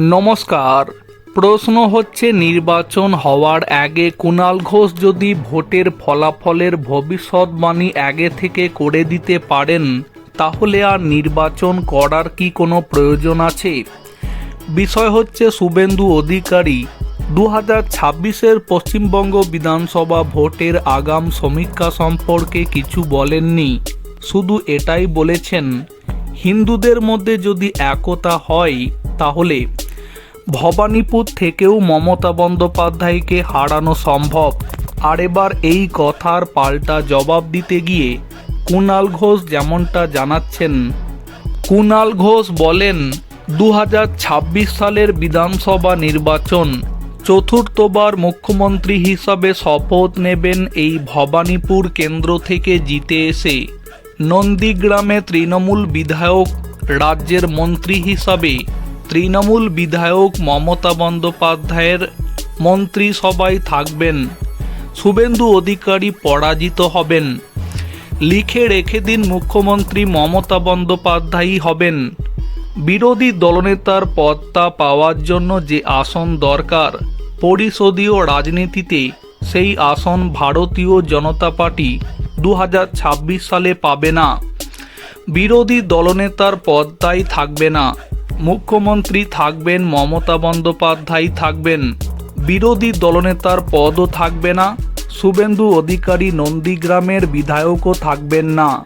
নমস্কার। প্রশ্ন হচ্ছে, নির্বাচন হওয়ার আগে কুণাল ঘোষ যদি ভোটের ফলাফলের ভবিষ্যৎবাণী আগে থেকে করে দিতে পারেন, তাহলে আর নির্বাচন করার কি কোনো প্রয়োজন আছে? বিষয় হচ্ছে, শুভেন্দু অধিকারী দু হাজার ছাব্বিশের পশ্চিমবঙ্গ বিধানসভা ভোটের আগাম সমীক্ষা সম্পর্কে কিছু বলেননি। শুধু এটাই বলেছেন, হিন্দুদের মধ্যে যদি একতা হয়, তাহলে ভবানীপুর থেকেও মমতা বন্দ্যোপাধ্যায়কে হারানো সম্ভব। আর এবার এই কথার পাল্টা জবাব দিতে গিয়ে কুণাল ঘোষ যেমনটা জানাচ্ছেন কুণাল ঘোষ বলেন দু হাজার ছাব্বিশ সালের বিধানসভা নির্বাচন চতুর্থবার মুখ্যমন্ত্রী হিসাবে শপথ নেবেন এই ভবানীপুর কেন্দ্র থেকে জিতে এসে। নন্দীগ্রামে তৃণমূল বিধায়ক, রাজ্যের মন্ত্রী হিসাবে তৃণমূল বিধায়ক মমতা বন্দ্যোপাধ্যায়ের মন্ত্রিসভায় থাকবেন। শুভেন্দু অধিকারী পরাজিত হবেন। লিখে রেখে দিন মুখ্যমন্ত্রী মমতা বন্দ্যোপাধ্যায়ই হবেন। বিরোধী দলনেতার পদটা পাওয়ার জন্য যে আসন দরকার, পরিষদীয় রাজনীতিতে সেই আসন ভারতীয় জনতা পার্টি দু হাজার ছাব্বিশ সালে পাবে না। বিরোধী দলনেতার পদটাই থাকবে না। মুখ্যমন্ত্রী থাকবেন, মমতা বন্দ্যোপাধ্যায় থাকবেন, বিরোধী দলনেতার পদও থাকবে না, শুভেন্দু অধিকারী নন্দীগ্রামের বিধায়কও থাকবেন না।